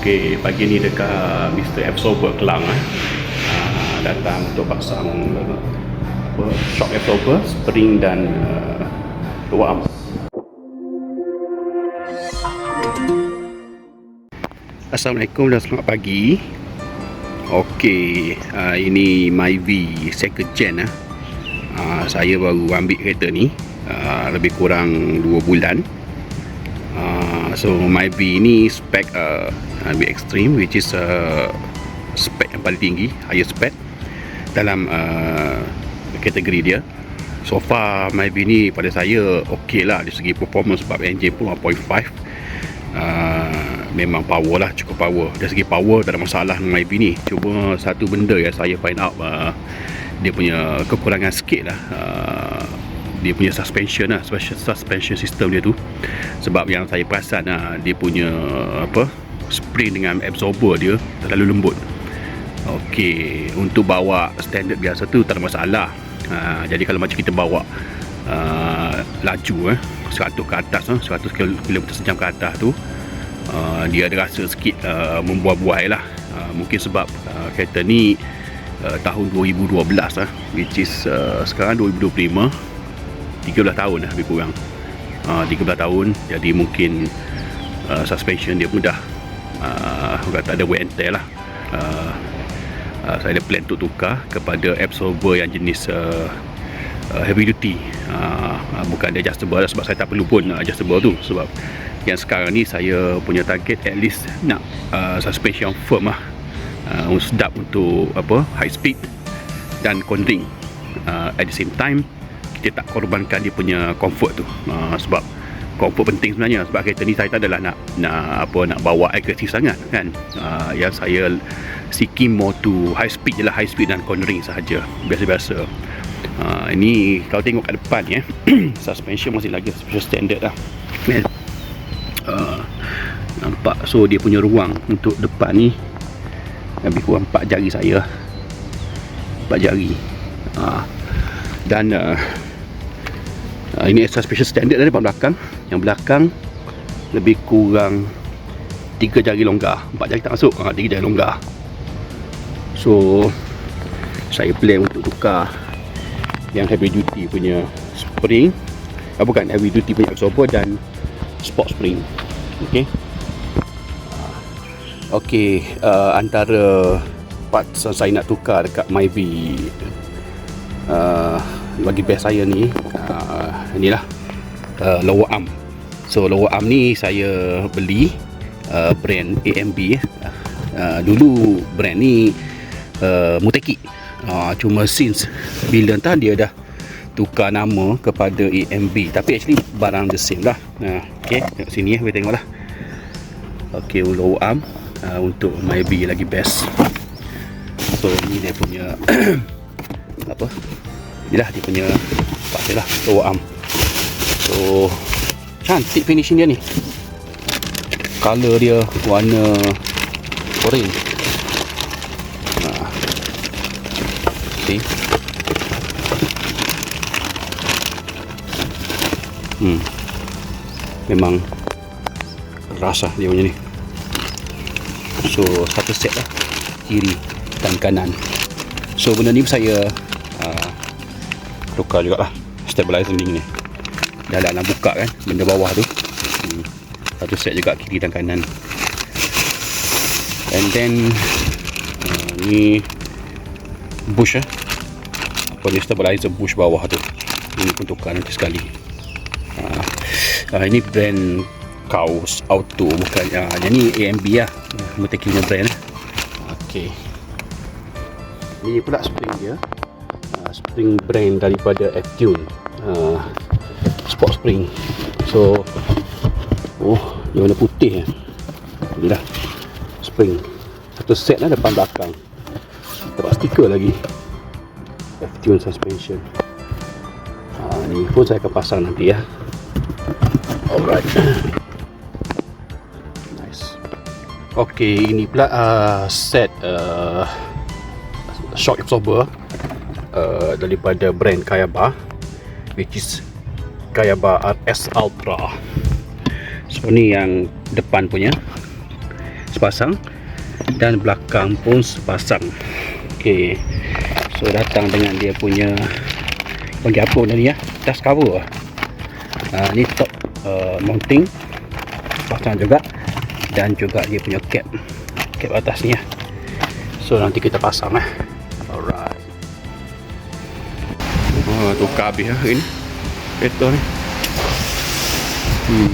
Okey, pagi ni dekat Mr. Absorber Kelang eh. Uh, datang untuk pasang uh, apa, shock absorber, spring dan uh, luar arm. Assalamualaikum dan selamat pagi. Okey, uh, ini Myvi second gen ah. Uh, saya baru ambil kereta ni uh, lebih kurang 2 bulan. Uh, so Myvi ni spek uh, lebih extreme which is uh, spek yang paling tinggi, higher spek dalam uh, kategori dia. So far Myvi ni pada saya okey lah dari segi performance sebab engine pun 1.5 uh, memang power lah cukup power. Dari segi power tak ada masalah dengan MyB ni. Cuma satu benda yang saya find out uh, dia punya kekurangan sikit lah. Uh, dia punya suspension lah suspension system dia tu. Sebab yang saya perasan lah dia punya apa spring dengan absorber dia terlalu lembut. Okey, untuk bawa standard biasa tu tak ada masalah. Ha, jadi kalau macam kita bawa uh, laju eh 100 ke atas eh, 100 km sejam ke atas tu uh, dia ada rasa sikit uh, membuai-buai lah. Uh, mungkin sebab uh, kereta ni uh, tahun 2012 lah which is uh, sekarang 2025 13 tahun lah lebih kurang. Uh, 13 tahun jadi mungkin uh, suspension dia pun dah uh, tak ada wear and tear lah. Uh, uh, saya ada plan untuk tukar kepada absorber yang jenis uh, uh, heavy duty. Uh, uh, bukan adjustable lah sebab saya tak perlu pun adjustable tu. Sebab yang sekarang ni saya punya target at least nak uh, suspension firm lah. Uh, sedap untuk apa high speed dan cornering uh, at the same time kita tak korbankan dia punya comfort tu. Uh, sebab comfort penting sebenarnya. Sebab kereta ni saya tak adalah nak nak apa nak bawa agresif sangat kan? Uh, yang saya seeking more to high speed je lah. High speed dan cornering sahaja. Biasa-biasa. Uh, ini kalau tengok kat depan ya suspension masih lagi suspension standard lah. Uh, nampak? So dia punya ruang untuk depan ni lebih kurang 4 jari saya. 4 jari. Uh, dan uh, uh, ini suspension standard dari depan belakang. Yang belakang lebih kurang 3 jari longgar. 4 jari tak masuk. Uh, 3 jari longgar. So saya plan untuk tukar yang heavy duty punya spring. Ah, bukan heavy duty punya absorber dan sport spring. Ok ok uh, antara parts yang saya nak tukar dekat Myvi uh, bagi best saya ni uh, inilah uh, lower arm. So lower arm ni saya beli uh, brand AMB uh, dulu brand ni uh, Muteki. Uh, cuma since bila entah dia dah tukar nama kepada AMB tapi actually barang the same lah. Uh, ok tengok sini ya boleh tengok lah ok low arm uh, untuk MyB lagi best. So ni dia punya apa? Ni lah dia punya apa lah low arm so cantik finishing dia ni. Color dia warna orange. Hmm. memang rasa dia punya ni. So satu set lah. Kiri dan kanan. So benda ni saya uh, tukar juga lah stabilizer ni dah nak buka kan benda bawah tu. Hmm. satu set juga kiri dan kanan. And then uh, ni bush eh. Apa ni stabilizer bush bawah tu. Ini pun tukar nanti sekali. Uh, uh, ini brand Kaus Auto bukan uh, yang ni AMB lah Muteki punya brand eh. ok ini pula spring dia. Uh, spring brand daripada Attune. Uh, sport spring. So oh dia warna putih eh. ni lah spring. Satu set lah depan belakang. Dapat stiker lagi. F-Tune suspension ha, ni pun saya akan pasang nanti ya. Alright. Nice. Ok ini pula uh, set uh, shock absorber uh, daripada brand Kayaba which is Kayaba RS Ultra. So ni yang depan punya. Sepasang. Dan belakang pun sepasang. Ok so datang dengan dia punya panggil apa tadi ya. Dust cover. Uh, ni top uh, mounting. Pasang juga. Dan juga dia punya cap. Cap atas ni ya. So nanti kita pasang eh. Alright. Oh, tukar habis lah ini kereta ni. Hmm.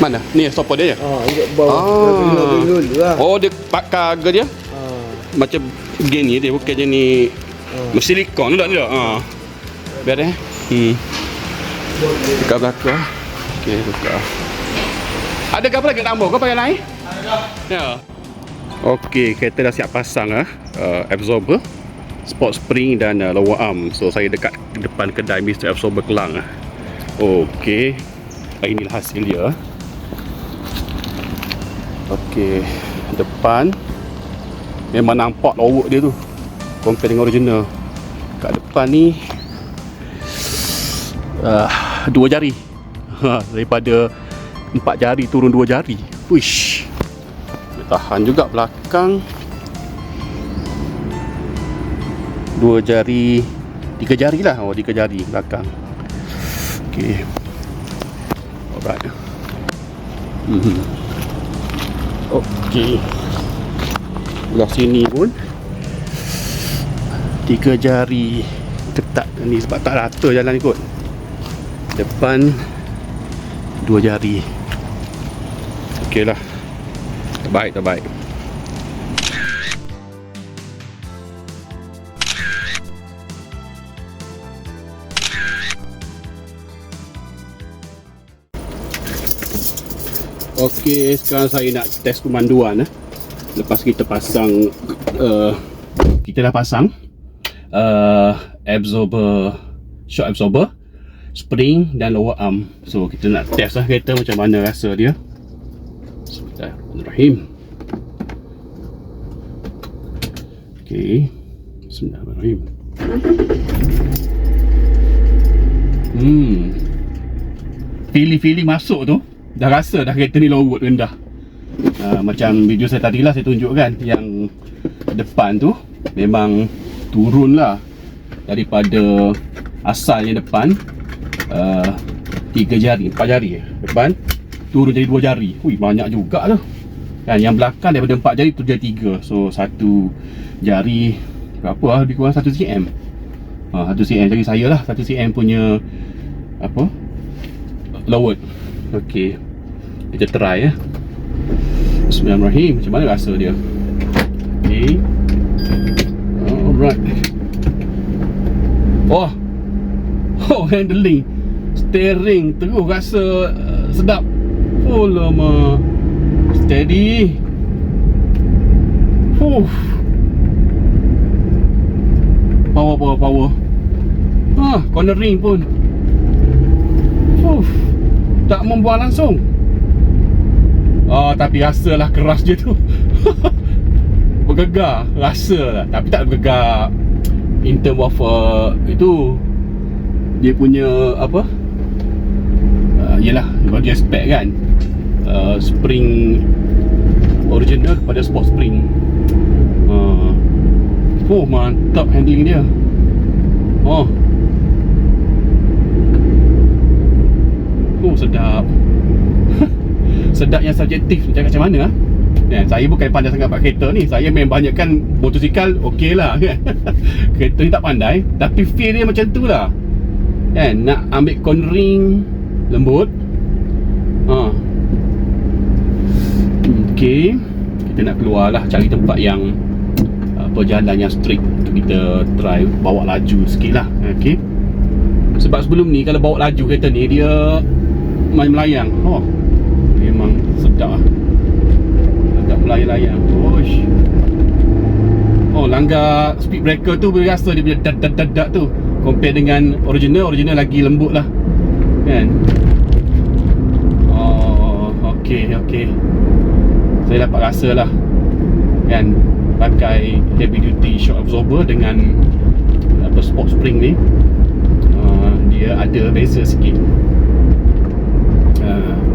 mana? Ni stopper dia je Ah, ingat bawah. Ah. Dulu lah. oh dia pakai harga dia? Ah. macam gini dia bukan jenis Ah. uh. silikon tu tak dia ha biar eh? Hmm. Tukar belakang. Okey tukar. Ada apa lagi tambah? Kau pakai lain? Ada. Ya. Okey kereta dah siap pasang ah. Uh, absorber sport spring dan uh, lower arm so saya dekat depan kedai Mr. Absorber Kelang ah. Okey. Ah, inilah hasil dia. Okey. Depan. Memang nampak lower dia tu. Compare dengan original. Kat depan ni uh, dua jari. Ha, daripada empat jari turun dua jari. Dia tahan juga belakang dua jari tiga jari lah. Oh tiga jari belakang. Ok alright. Hmm. ok belah sini pun. Tiga jari ketat ni sebab tak rata jalan ni kot depan dua jari. Okey lah terbaik terbaik Okey, sekarang saya nak test pemanduan eh. Lepas kita pasang uh, kita dah pasang uh, absorber shock absorber spring dan lower arm. So kita nak test lah kereta macam mana rasa dia. Bismillahirrahmanirrahim. Ok Bismillahirrahmanirrahim. Hmm. Feeling-feeling masuk tu dah rasa dah kereta ni low road rendah. Uh, macam video saya tadi lah saya tunjukkan yang depan tu memang turun lah daripada asalnya depan uh, tiga jari, empat jari eh, depan turun jadi dua jari. Ui, banyak juga tu kan yang belakang daripada empat jari tu jadi tiga. So satu jari berapa lah lebih kurang? Satu cm ha, satu cm jadi saya lah satu cm punya apa? Lowered ok kita try ya Bismillahirrahmanirrahim. Macam mana rasa dia? Ok alright. Oh oh handling. Steering. Terus rasa uh, sedap. Oh lama. Steady. Fuh. power power power. Ah cornering pun. Fuh. Tak membuat langsung. Oh tapi rasalah keras je tu. Bergegar. Rasa lah. Tapi tak bergegar. In term of uh, Itu Dia punya Apa? Uh, Yelah Bagi aspek kan. Uh, Spring Original Pada sport spring. Uh, Oh mantap handling dia. Oh sedap. Sedap yang subjektif. Macam macam mana ah? Kan, saya bukan pandai sangat buat kereta ni. Saya main banyak kan motosikal okey lah kan? Kereta ni tak pandai Tapi feel dia macam tu lah. Kan nak ambil cornering lembut. Ha. Okey Kita nak keluar lah cari tempat yang Apa jalan yang straight Untuk kita try bawa laju sikit lah. Okey. Sebab sebelum ni kalau bawa laju kereta ni Dia main melayang Oh Memang sedap lah Agak melayang-layang Oish. Oh langgar speed breaker tu boleh rasa dia punya dat-dat-dat tu. Compare dengan original Original lagi lembut lah. Kan? Oh Okay okay Saya dapat rasa lah. Kan? Pakai heavy duty shock absorber dengan Apa sport spring ni. Uh, Dia ada beza sikit uh,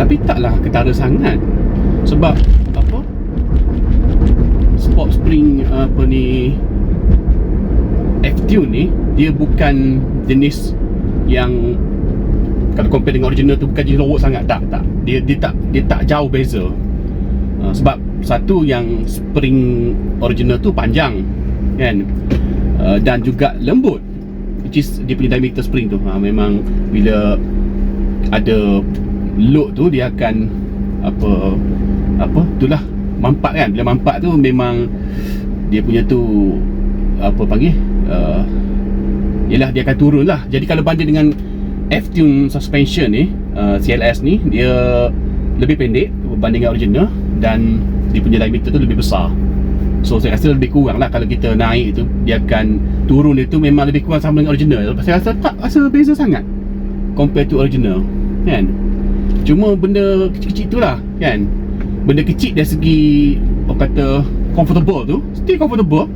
tapi taklah ketara sangat. Sebab apa? Sport spring apa ni F-Tune ni dia bukan jenis yang kalau compare dengan original tu bukan jenis lowot sangat. Tak tak. Dia dia tak dia tak jauh beza. Uh, sebab satu yang spring original tu panjang kan? Uh, dan juga lembut which is dia punya diameter spring tu. Uh, memang bila ada load tu dia akan apa apa itulah mampat kan. Bila mampat tu memang dia punya tu apa panggil uh, Yelah dia akan turun lah. Jadi kalau banding dengan F-Tune suspension ni uh, CLS ni Dia lebih pendek Berbanding dengan original Dan dia punya diameter tu lebih besar So saya rasa lebih kurang lah Kalau kita naik tu Dia akan turun itu Memang lebih kurang sama dengan original. Saya rasa tak rasa beza sangat Compare to original Kan? Cuma benda kecil-kecil tu lah Kan? Benda kecil dari segi Orang kata Comfortable tu Still comfortable.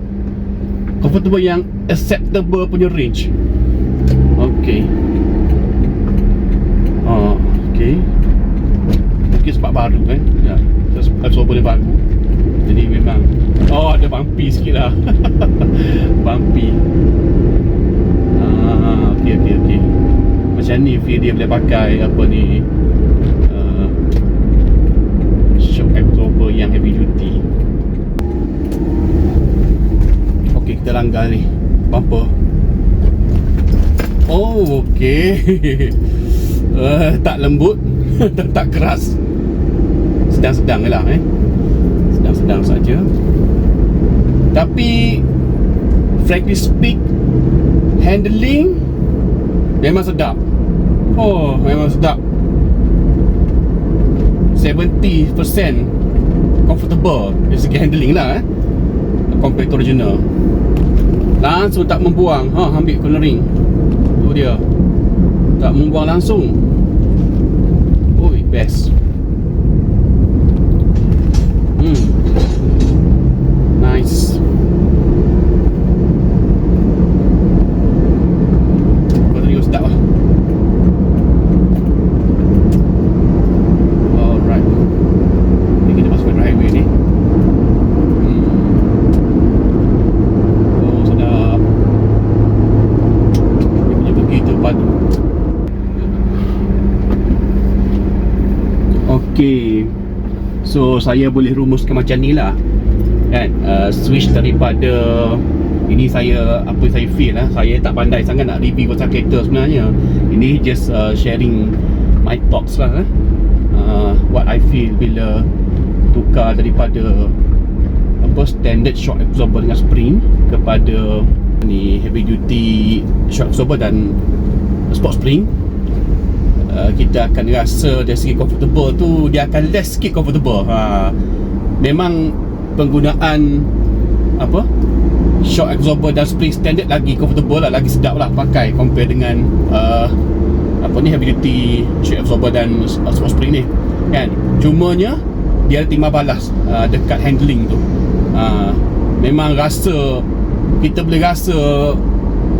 Comfortable yang acceptable punya range. Okay. Oh, okay. Mungkin sebab baru kan Ya, sebab baru Jadi memang Oh, ada bumpy sikit lah Bumpy Ah, okay, okay, okay Macam ni feel dia boleh pakai Apa ni uh, Shock absorber yang heavy duty Okey, kita langgar ni. Bumper. Oh, okey. uh, tak lembut, tak, keras. Sedang-sedang lah eh. Sedang-sedang saja. Tapi frankly speak handling memang sedap. Oh, memang sedap. 70% comfortable dari segi handling lah eh. Compared to original. Langsung tak membuang. Ha ambil cornering. Tu dia. Tak membuang langsung. Oi best hmm nice Okay So saya boleh rumuskan macam ni lah. Kan? Uh, Switch daripada Ini saya Apa saya feel lah Saya tak pandai sangat nak review pasal kereta sebenarnya. Ini just uh, sharing My thoughts lah eh. uh, What I feel bila Tukar daripada Apa Standard shock absorber dengan spring Kepada Ni heavy duty Shock absorber dan Sport spring Uh, kita akan rasa dari segi comfortable tu dia akan less sikit comfortable. Ha. memang penggunaan apa shock absorber dan spring standard lagi comfortable lah lagi sedap lah pakai compare dengan uh, apa ni heavy duty shock absorber dan uh, spring ni. Kan? Cumanya dia ada timbal balas uh, dekat handling tu. Uh, memang rasa kita boleh rasa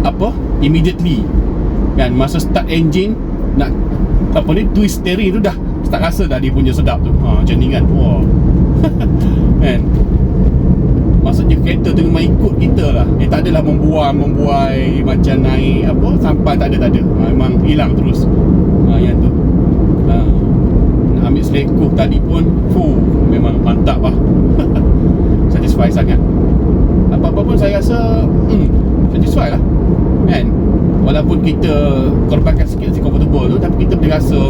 apa immediately. Kan? Masa start engine nak apa ni twist steering tu dah tak rasa dah dia punya sedap tu. Ha, macam ni kan? Wah. Kan? Maksudnya kereta tu memang ikut kita lah. Dia tak adalah membuang membuai macam naik apa sampai tak ada tak ada. Ha, memang hilang terus. Ha, yang tu. Ha, nak ambil selekoh tadi pun fuh, memang mantap lah. Satisfy sangat. Apa-apa pun saya rasa hmm, satisfy lah. Kan walaupun kita korbankan sikit si comfortable tu tapi kita boleh rasa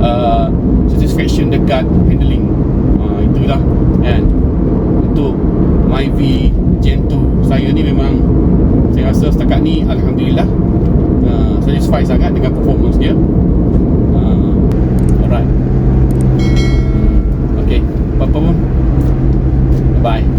uh, satisfaction dekat handling. Uh, itulah kan. Untuk MyV Gen 2 saya ni memang saya rasa setakat ni Alhamdulillah uh, satisfied sangat dengan performance dia. Uh, alright. Hmm, okay. apa pun. Bye